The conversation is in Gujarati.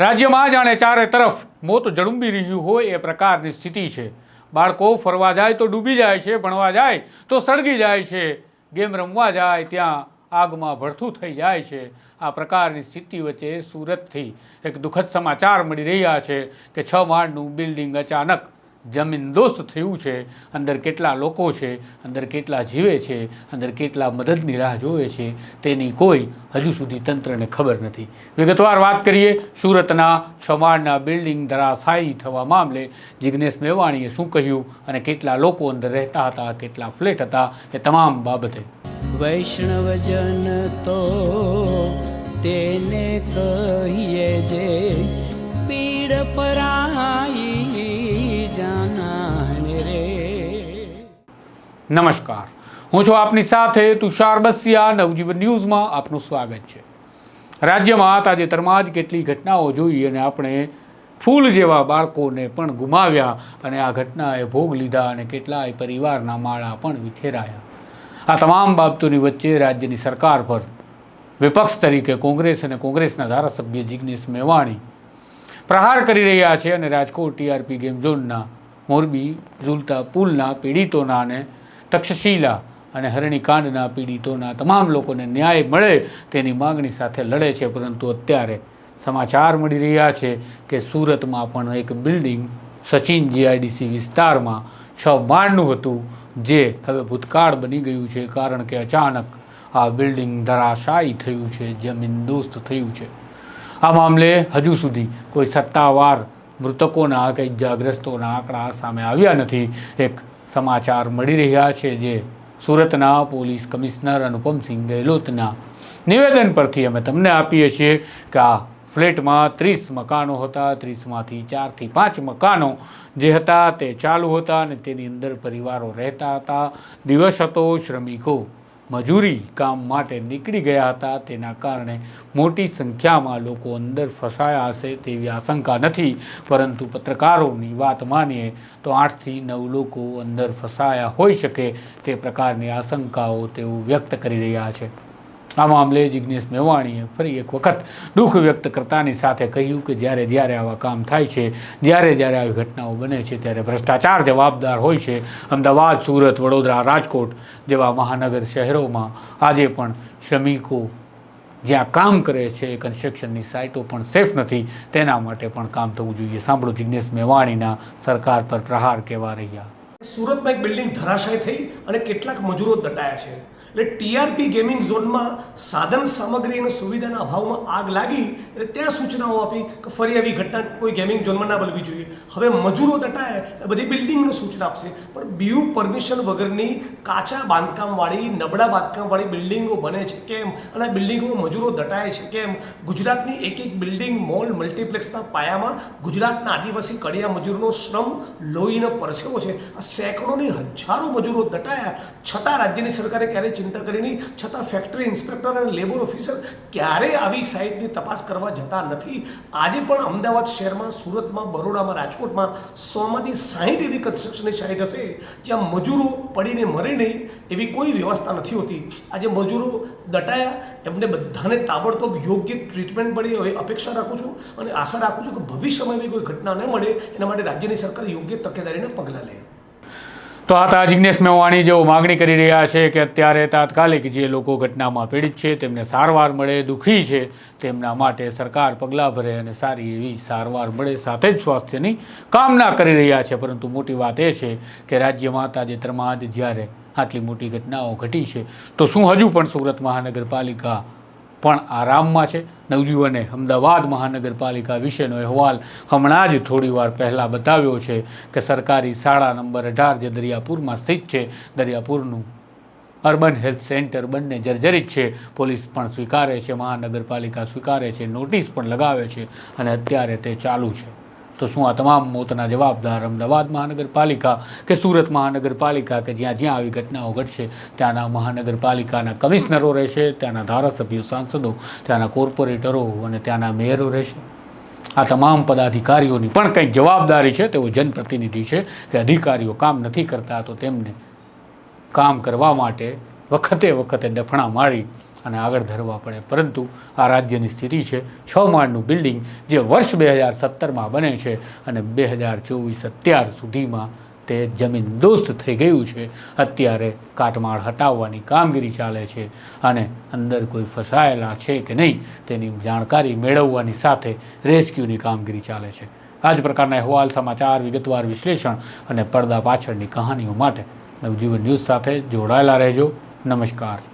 રાજ્યમાં જાણે ચારે તરફ મોત જડુંબી રહ્યું હોય એ પ્રકારની સ્થિતિ છે. બાળકો ફરવા જાય તો ડૂબી જાય છે, ભણવા જાય તો સળગી જાય છે. ગેમ રમવા જાય ત્યાં આગમાં ભડથું થઈ જાય છે. આ પ્રકારની સ્થિતિ વચ્ચે સુરતથી એક દુઃખદ સમાચાર મળી રહ્યા છે કે છ માળનું બિલ્ડિંગ અચાનક જમીનદોસ્ત થયું છે, અંદર કેટલા લોકો છે, અંદર કેટલા જીવે છે, અંદર કેટલા મદદની રાહ જોવે છે, તેની કોઈ હજુ સુધી તંત્રને ખબર નથી. વિગતવાર વાત કરીએ, સુરતના છ માળના બિલ્ડિંગ ધરાશાયી થવા મામલે જિજ્ઞેશ મેવાણીએ શું કહ્યું અને કેટલા લોકો અંદર રહેતા હતા, કેટલા ફ્લેટ હતા, એ તમામ બાબતે. વૈષ્ણવજન તો તેને કહીએ જે પીડ પરાઈ નમસ્કાર. હું છું આપની સાથે તુષાર બસિયા. નવજીવન ન્યૂઝમાં આપનું સ્વાગત છે. રાજ્યમાં તાજેતરમાં જ કેટલી ઘટનાઓ જોઈ અને આપણે ફૂલ જેવા બાળકોને પણ ગુમાવ્યા અને આ ઘટનાએ ભોગ લીધા અને કેટલાય પરિવારના માળા પણ વિખેરાયા. આ તમામ બાબતોની વચ્ચે રાજ્યની સરકાર પર વિપક્ષ તરીકે કોંગ્રેસ અને કોંગ્રેસના ધારાસભ્ય જિગ્નેશ મેવાણી પ્રહાર કરી રહ્યા છે અને રાજકોટ ટીઆરપી ગેમ ઝોનના મોરબી ઝુલતા પુલના પીડિતોના અને તક્ષશિલા અને હરણીકાંડના પીડિતોના તમામ લોકોને ન્યાય મળે તેની માગણી સાથે લડે છે, પરંતુ અત્યારે સમાચાર મળી રહ્યા છે કે સુરતમાં પણ એક બિલ્ડિંગ સચિન જીઆઈડીસી વિસ્તારમાં છ માળનું હતું, જે હવે ભૂતકાળ બની ગયું છે, કારણ કે અચાનક આ બિલ્ડિંગ ધરાશાયી થયું છે જમીનદોસ્ત થયું છે. આ મામલે હજુ સુધી કોઈ સત્તાવાર મૃતકોના કે ઇજાગ્રસ્તોના આંકડા સામે આવ્યા નથી. એક સમાચાર મળી રહ્યા છે જે સુરતના પોલીસ કમિશનર અનુપમસિંહ ગેહલોતના નિવેદન પરથી અમે તમને આપીએ છીએ કે આ ફ્લેટમાં ત્રીસ મકાનો હતા. ત્રીસમાંથી ચારથી પાંચ મકાનો જે હતા તે ચાલુ હતા અને તેની અંદર પરિવારો રહેતા હતા. દિવસ હતો, શ્રમિકો મજૂરી કામ માટે નીકળી ગયા હતા. તેના કારણે મોટી સંખ્યામાં લોકો અંદર ફસાયા હશે તેવી આશંકા નથી. પરંતુ પત્રકારોની વાત માનીએ તો આઠથી નવ લોકો અંદર ફસાયા હોઈ શકે તે પ્રકારની આશંકાઓ તેઓ વ્યક્ત કરી રહ્યા છે. આ મામલે જિજ્ઞેશ મેવાણીએ ફરી એક વખત દુઃખ વ્યક્ત કરતાની સાથે કહ્યું કે જ્યારે જ્યારે આવા કામ થાય છે, જ્યારે જ્યારે આવી ઘટનાઓ બને છે, ત્યારે ભ્રષ્ટાચાર જવાબદાર હોય છે. અમદાવાદ, સુરત, વડોદરા, રાજકોટ જેવા મહાનગર શહેરોમાં આજે પણ શ્રમિકો જ્યાં કામ કરે છે કન્સ્ટ્રક્શનની સાઇટો પણ સેફ નથી. તેના માટે પણ કામ થવું જોઈએ. સાંભળો જિજ્ઞેશ મેવાણીના સરકાર પર પ્રહાર કેવા રહ્યા. સુરતમાં એક બિલ્ડિંગ ધરાશાય થઈ અને કેટલાક મજૂરો દટાયા છે. એટલે ટીઆરપી ગેમિંગ ઝોનમાં સાધન સામગ્રી અને સુવિધાના અભાવમાં આગ લાગી એટલે ત્યાં સૂચનાઓ આપી કે ફરી આવી ઘટના કોઈ ગેમિંગ ઝોનમાં ના બનવી જોઈએ. હવે મજૂરો દટાયા એટલે બધી બિલ્ડિંગને સૂચના આપશે. પણ બીયુ પરમિશન વગરની કાચા બાંધકામવાળી, નબળા બાંધકામવાળી બિલ્ડિંગો બને છે કેમ? અને બિલ્ડિંગોમાં મજૂરો દટાય છે કેમ? ગુજરાતની એક એક બિલ્ડિંગ મોલ મલ્ટીપ્લેક્સના પાયામાં ગુજરાતના આદિવાસી કડિયા મજૂરનો શ્રમ લોહીનો પરસેવો છે. આ સેંકડોની હજારો મજૂરો દટાયા. છતાં રાજ્યની સરકારે ક્યારેય ચિંતા કરી નહીં, છતાં ફેક્ટરી ઇન્સ્પેક્ટર અને લેબર ઓફિસર ક્યારેય આવી સાઇટની તપાસ કરવા જતા નથી. આજે પણ અમદાવાદ શહેરમાં, સુરતમાં, બરોડામાં, રાજકોટમાં સોમાંથી સાહીઠ એવી કન્સ્ટ્રક્શનની સાઇટ હશે જ્યાં મજૂરો પડીને મરે નહીં એવી કોઈ વ્યવસ્થા નથી હોતી. આજે મજૂરો દટાયા, એમને બધાને તાબડતોબ યોગ્ય ટ્રીટમેન્ટ મળી. હવે અપેક્ષા રાખું છું અને આશા રાખું છું કે ભવિષ્યમાં એવી કોઈ ઘટના ન મળે. એના માટે રાજ્યની સરકાર યોગ્ય તકેદારીના પગલાં લે. તો આ તા જિજ્ઞેશ મેવાણી જેઓ માગણી કરી રહ્યા છે કે અત્યારે તાત્કાલિક જે લોકો ઘટનામાં પીડિત છે, તેમને સારવાર મળે, દુઃખી છે, તેમના માટે સરકાર પગલાં ભરે અને સારી એવી સારવાર મળે, સાથે જ સ્વાસ્થ્યની કામના કરી રહ્યા છે. પરંતુ મોટી વાત એ છે કે રાજ્યમાં તાજેતરમાં જ જ્યારે આટલી મોટી ઘટનાઓ ઘટી છે, તો શું હજુ પણ સુરત મહાનગરપાલિકા પણ આરામમાં છે. નવજીવને અમદાવાદ મહાનગરપાલિકા વિશેનો અહેવાલ હમણાં જ થોડી વાર પહેલાં બતાવ્યો છે કે સરકારી શાળા નંબર અઢાર જે દરિયાપુરમાં સ્થિત છે, દરિયાપુરનું અર્બન હેલ્થ સેન્ટર બંને જર્જરિત છે. પોલીસ પણ સ્વીકારે છે, મહાનગરપાલિકા સ્વીકારે છે, નોટિસ પણ લગાવે છે અને અત્યારે તે ચાલુ છે. તો શું આ તમામ મોતના જવાબદાર અમદાવાદ મહાનગરપાલિકા કે સુરત મહાનગરપાલિકા કે જ્યાં જ્યાં આવી ઘટનાઓ ઘટશે, ત્યાંના મહાનગરપાલિકાના કમિશનરો રહેશે, ત્યાંના ધારાસભ્યો, સાંસદો, ત્યાંના કોર્પોરેટરો અને ત્યાંના મેયરો રહેશે. આ તમામ પદાધિકારીઓની પણ કંઈક જવાબદારી છે, તેઓ જનપ્રતિનિધિ છે કે અધિકારીઓ કામ નથી કરતા તો તેમને કામ કરવા માટે વખતે વખતે ડફણા મારી અને આગળ ધરવા પડે. પરંતુ આ રાજ્યની સ્થિતિ છે, છ માળનું બિલ્ડિંગ જે વર્ષ બે હજાર સત્તરમાં બને છે અને બે હજાર ચોવીસ અત્યાર સુધીમાં તે જમીન દોસ્ત થઈ ગયું છે. અત્યારે કાટમાળ હટાવવાની કામગીરી ચાલે છે અને અંદર કોઈ ફસાયેલા છે કે નહીં તેની જાણકારી મેળવવાની સાથે રેસ્ક્યુની કામગીરી ચાલે છે. આ જ પ્રકારના અહેવાલ, સમાચાર, વિગતવાર વિશ્લેષણ અને પડદા પાછળની કહાનીઓ માટે નવજીવન ન્યૂઝ સાથે જોડાયેલા રહેજો. નમસ્કાર.